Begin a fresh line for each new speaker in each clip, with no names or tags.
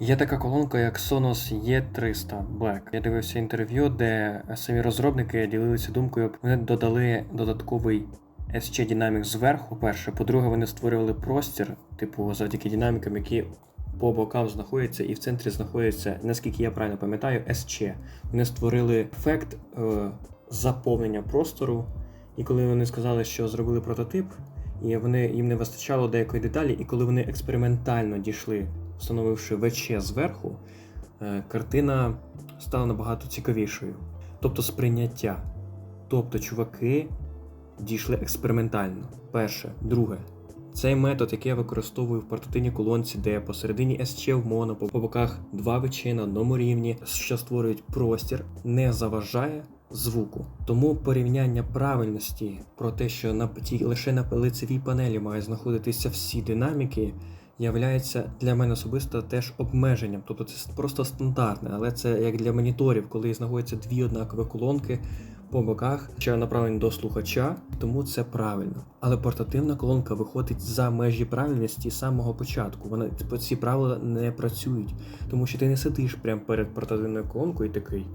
Є така колонка, як Sonos E300 Black. Я дивився інтерв'ю, де самі розробники ділилися думкою, вони додали додатковий SC Dynamics зверху, перше. По-друге, вони створювали простір, типу, завдяки динамікам, які по бокам знаходяться, і в центрі знаходиться, наскільки я правильно пам'ятаю, SC. Вони створили ефект е, заповнення простору. І коли вони сказали, що зробили прототип, і вони їм не вистачало деякої деталі, і коли вони експериментально дійшли, встановивши ВЧ зверху, е, картина стала набагато цікавішою. Тобто сприйняття. Тобто, чуваки дійшли експериментально. Перше, друге. Цей метод, який я використовую в портативній колонці, де посередині SC в моно, по боках два ВЧ на одному рівні, що створюють простір, не заважає звуку. Тому порівняння правильності про те, що на тій лише на лицевій панелі мають знаходитися всі динаміки, являється для мене особисто теж обмеженням. Тобто це просто стандартне, але це як для моніторів, коли знаходяться дві однакові колонки по боках, що направлені до слухача, тому це правильно. Але портативна колонка виходить за межі правильності з самого початку. Вона типу, ці правила не працюють, тому що ти не сидиш прямо перед портативною колонкою і такий.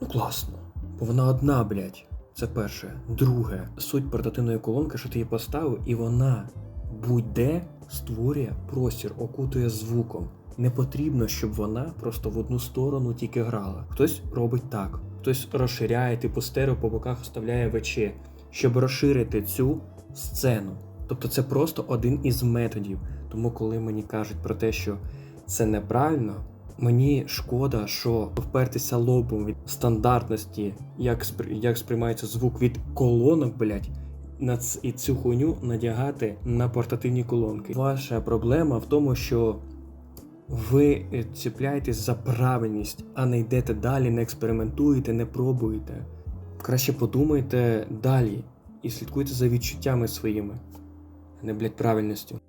Ну класно. Бо вона одна, блядь. Це перше. Друге, суть портативної колонки, що ти її поставив, і вона будь-де створює простір, окутує звуком. Не потрібно, щоб вона просто в одну сторону тільки грала. Хтось робить так, хтось розширяє, типу стерео по боках вставляє ВЧ, щоб розширити цю сцену. Тобто це просто один із методів. Тому, коли мені кажуть про те, що це неправильно, Мені шкода, що впертися лобом від стандартності, як сприймається звук від колонок, блять, на і цю хуйню надягати на портативні колонки. Ваша проблема в тому, що ви цепляєтесь ціпляєтесь за правильність, а не йдете далі, не експериментуєте, не пробуєте. Краще подумайте далі і слідкуйте за відчуттями своїми, а не блять правильністю.